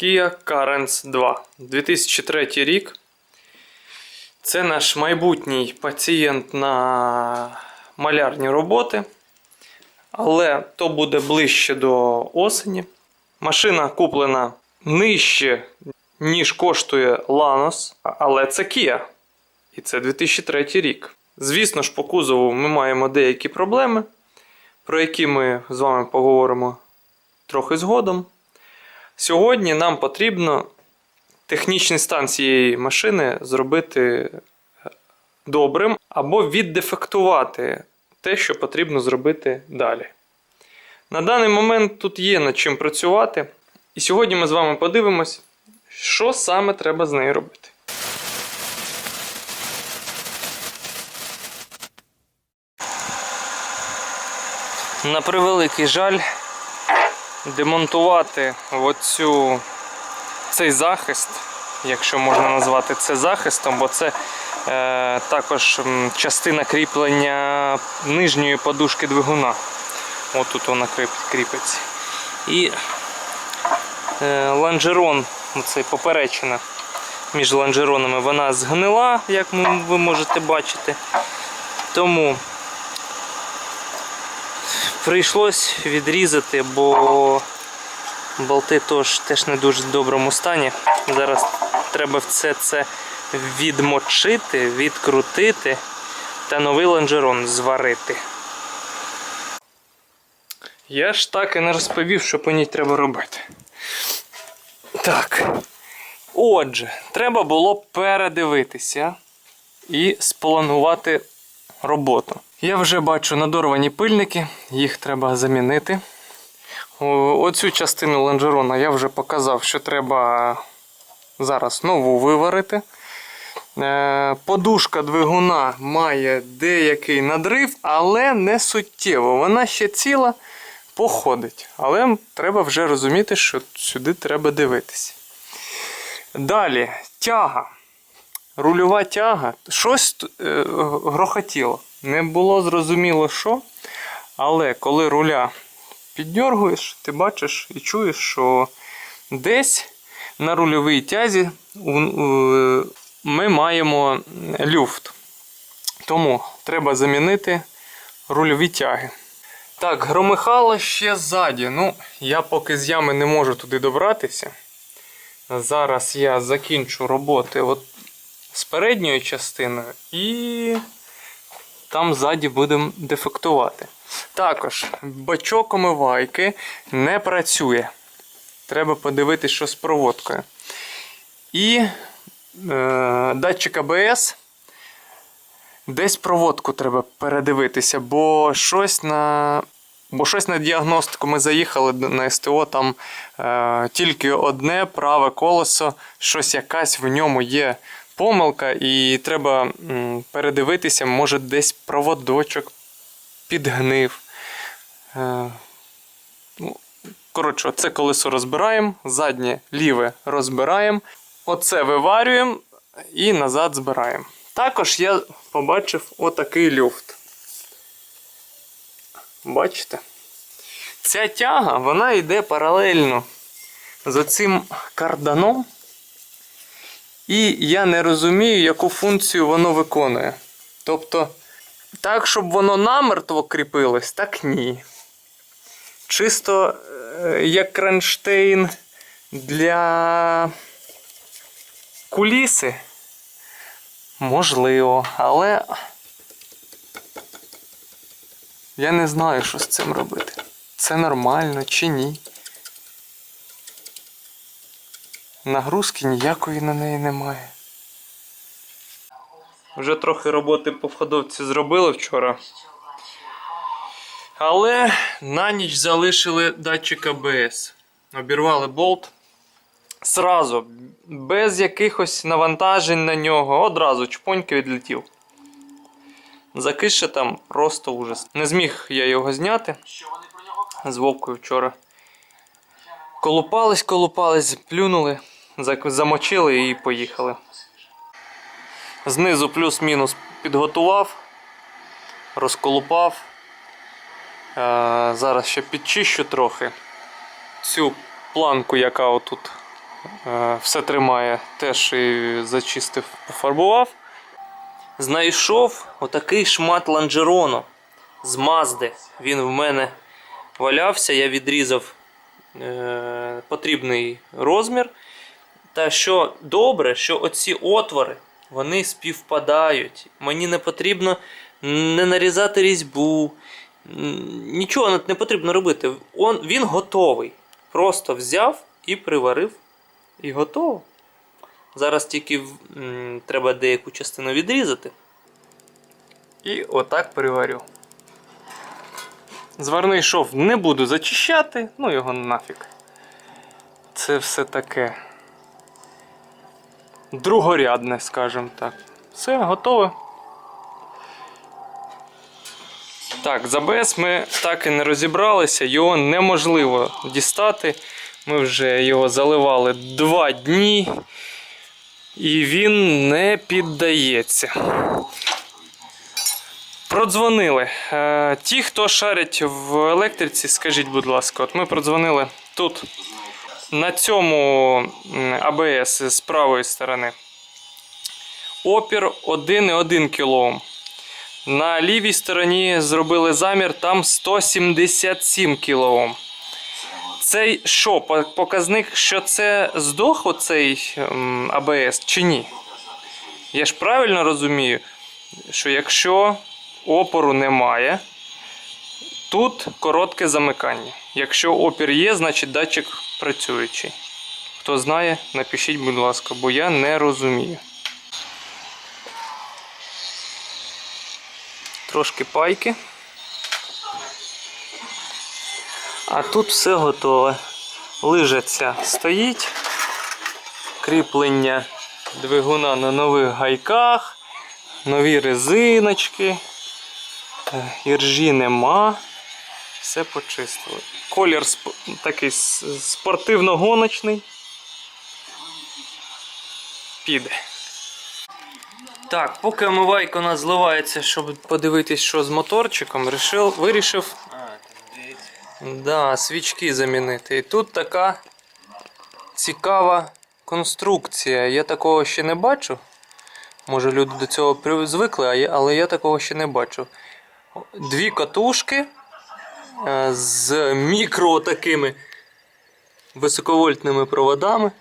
Kia Carens 2. 2003 рік. Це наш майбутній пацієнт на малярні роботи. Але то буде ближче до осені. Машина куплена нижче, ніж коштує Lanos, але це Kia. І це 2003 рік. Звісно ж, по кузову ми маємо деякі проблеми, про які ми з вами поговоримо трохи згодом. Сьогодні нам потрібно технічний стан цієї машини зробити добрим або віддефектувати те, що потрібно зробити далі. На даний момент тут є над чим працювати. І сьогодні ми з вами подивимось, що саме треба з нею робити. На превеликий жаль, демонтувати оцю, цей захист, якщо можна назвати це захистом, бо це е, також частина кріплення нижньої подушки двигуна. Отут вона кріпиться. І е, лонжерон, оцей поперечина між лонжеронами, вона згнила, як ви можете бачити. Тому прийшлось відрізати, бо болти теж, теж не дуже в доброму стані. Зараз треба все це відмочити, відкрутити та новий лонжерон зварити. Я ж так і не розповів, що по ній треба робити. Так. Отже, треба було передивитися і спланувати роботу. Я вже бачу надорвані пильники, їх треба замінити. Оцю частину лонжерона я вже показав, що треба зараз нову виварити. Е, Подушка двигуна має деякий надрив, але не суттєво. Вона ще ціла походить. Але треба вже розуміти, що сюди треба дивитися. Далі, тяга. Рульова тяга. Щось е, грохотіло. Не було зрозуміло, що. Але коли руля піддергуєш, ти бачиш і чуєш, що десь на рульовій тязі ми маємо люфт. Тому треба замінити рульові тяги. Так, громихало ще ззаді. Ну, я поки з ями не можу туди добратися. Зараз я закінчу роботи от з передньою частиною і там ззаді будемо дефектувати. Також бачок омивайки не працює. Треба подивитися, що з проводкою. І е, датчик АБС. Десь проводку треба передивитися, бо щось на. Бо щось на діагностику ми заїхали на СТО, там е, тільки одне праве колесо, щось якась в ньому є помилка, і треба передивитися, може десь проводочок підгнив. Е, ну, коротше, це колесо розбираємо, заднє ліве розбираємо, оце виварюємо і назад збираємо. Також я побачив отакий люфт. Бачите? Ця тяга вона йде паралельно з оцим карданом. І я не розумію, яку функцію воно виконує. Тобто, так, щоб воно намертво кріпилось, так ні. Чисто е, як кронштейн для куліси. Можливо, але я не знаю, що з цим робити. Це нормально чи ні. Нагрузки ніякої на неї немає. Вже трохи роботи по входовці зробили вчора. Але на ніч залишили датчик АБС. Обірвали болт. Сразу, без якихось навантажень на нього, одразу чпоньки відлетів. Закише там просто ужас. Не зміг я його зняти з Вовкою вчора. Колупались, колупались, плюнули, замочили і поїхали. Знизу плюс-мінус підготував, розколупав. Е, зараз ще підчищу трохи цю планку, яка отут е, все тримає, теж і зачистив, пофарбував. Знайшов отакий шмат ланжерону з Мазди. Він в мене валявся, я відрізав потрібний розмір. Та що добре, що оці отвори вони співпадають. Мені не потрібно не нарізати різьбу, нічого не потрібно робити. Он, він готовий. Просто взяв і приварив, і готово. Зараз тільки треба деяку частину відрізати. І отак приварю. Зварний шов не буду зачищати, ну його нафіг. Це все таке другорядне, скажімо так. Все, готове. Так, з АБС ми так і не розібралися, його неможливо дістати. Ми вже його заливали два дні, і він не піддається. Продзвонили. Е, ті, хто шарять в електриці, скажіть, будь ласка, от ми продзвонили тут, на цьому АБС з правої сторони. Опір 1,1 кОм. На лівій стороні зробили замір, там 177 кОм. Цей що, показник, що це здох оцей АБС чи ні? Я ж правильно розумію, що якщо опору немає, тут коротке замикання. Якщо опір є, значить датчик працюючий. Хто знає, напишіть, будь ласка, бо я не розумію. Трошки пайки. А тут все готове. Лижаця стоїть. Кріплення двигуна на нових гайках, нові резиночки. Іржі нема. Все почистили. Колір сп- такий спортивно-гоночний. Піде. Так, поки омивайка у нас зливається, щоб подивитись, що з моторчиком, рішив, вирішив да, свічки замінити. І тут така цікава конструкція. Я такого ще не бачу. Може люди до цього звикли, але я такого ще не бачив. Дві катушки е, з мікро такими високовольтними проводами.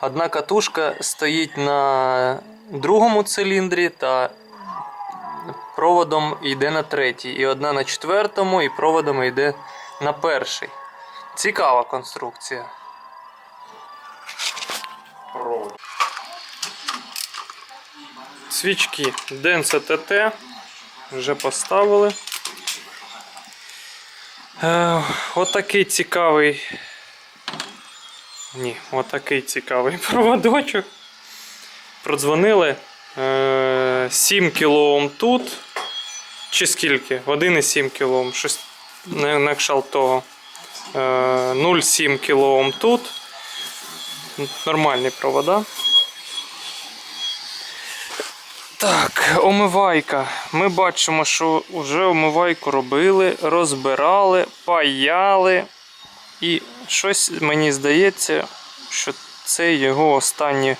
Одна катушка стоїть на другому циліндрі та проводом йде на третій. І одна на четвертому, і проводом йде на перший. Цікава конструкція. Свічки Denso TT вже поставили. Е, отакий цікавий. Ні, отакий цікавий проводочок. Продзвонили. Е, 7 кОм тут. Чи скільки? 1,7 кОм. Щось на, кшталт того. Е, 0,7 кОм тут. Нормальні провода. Так, омивайка. Ми бачимо, що вже омивайку робили, розбирали, паяли. І щось мені здається, що це його останні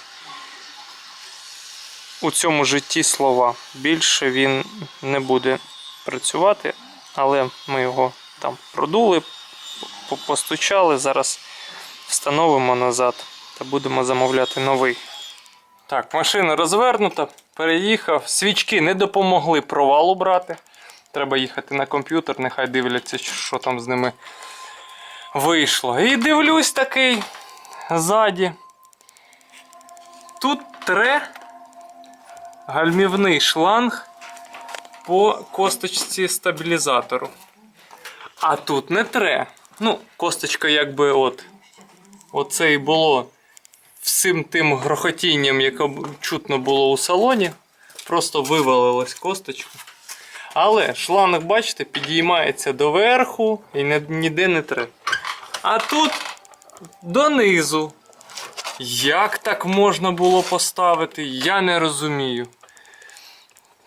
у цьому житті слова. Більше він не буде працювати, але ми його там продули, постучали. Зараз встановимо назад та будемо замовляти новий. Так, машина розвернута, переїхав. Свічки не допомогли провалу брати. Треба їхати на комп'ютер, нехай дивляться, що там з ними вийшло. І дивлюсь такий ззаді. Тут тре гальмівний шланг по косточці стабілізатору. А тут не тре. Ну, косточка якби от. Оце і було всім тим грохотінням, яке чутно було у салоні. Просто вивалилась косточка. Але шланг, бачите, підіймається доверху і ніде не тре. А тут донизу. Як так можна було поставити, я не розумію.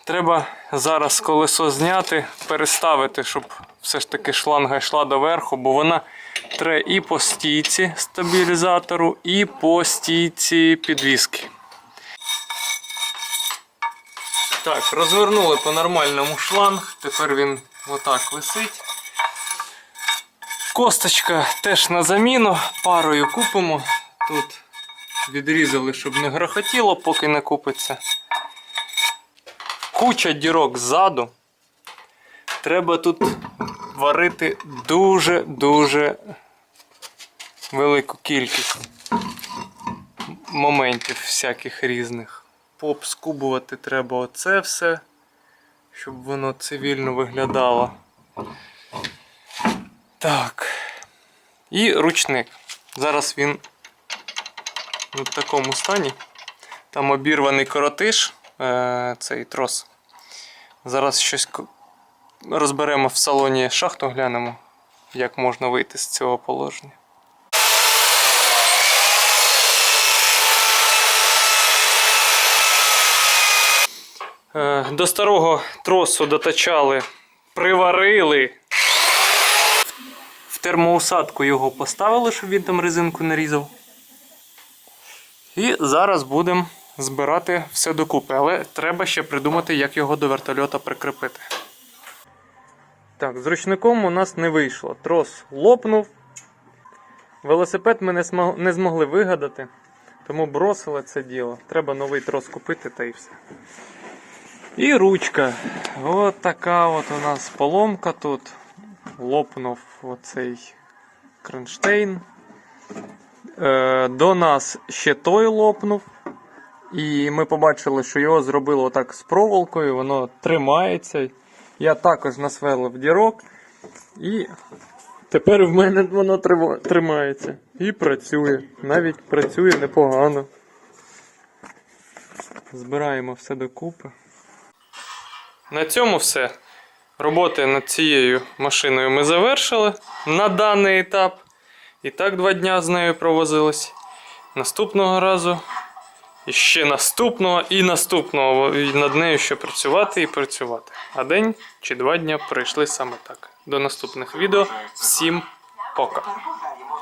Треба зараз колесо зняти, переставити, щоб все ж таки шланга йшла доверху, бо вона тре і по стійці стабілізатору, і по стійці підвіски. Так, розвернули по нормальному шланг. Тепер він отак висить. Косточка теж на заміну. Парою купимо. Тут відрізали, щоб не грохотіло, поки не купиться. Куча дірок ззаду. Треба тут варити дуже-дуже велику кількість моментів всяких різних. Пообскубувати треба оце все, щоб воно цивільно виглядало. Так. І ручник. Зараз він в такому стані. Там обірваний коротиш, е, цей трос. Зараз щось розберемо в салоні шахту, глянемо, як можна вийти з цього положення. До старого тросу дотачали, приварили. В термоусадку його поставили, щоб він там резинку не різав. І зараз будемо збирати все докупи, але треба ще придумати, як його до вертольота прикріпити. Так, з ручником у нас не вийшло. Трос лопнув. Велосипед ми не змогли вигадати, тому бросили це діло. Треба новий трос купити та і все. І ручка. От така от у нас поломка тут. Лопнув оцей кронштейн. Е, до нас ще той лопнув. І ми побачили, що його зробили отак з проволокою, воно тримається. Я також насвелив дірок. І тепер в мене воно тримається. І працює. Навіть працює непогано. Збираємо все докупи. На цьому все. Роботи над цією машиною ми завершили на даний етап. І так два дня з нею провозились. Наступного разу, і ще наступного, і наступного. І над нею ще працювати і працювати. А день чи два дня пройшли саме так. До наступних відео. Всім пока!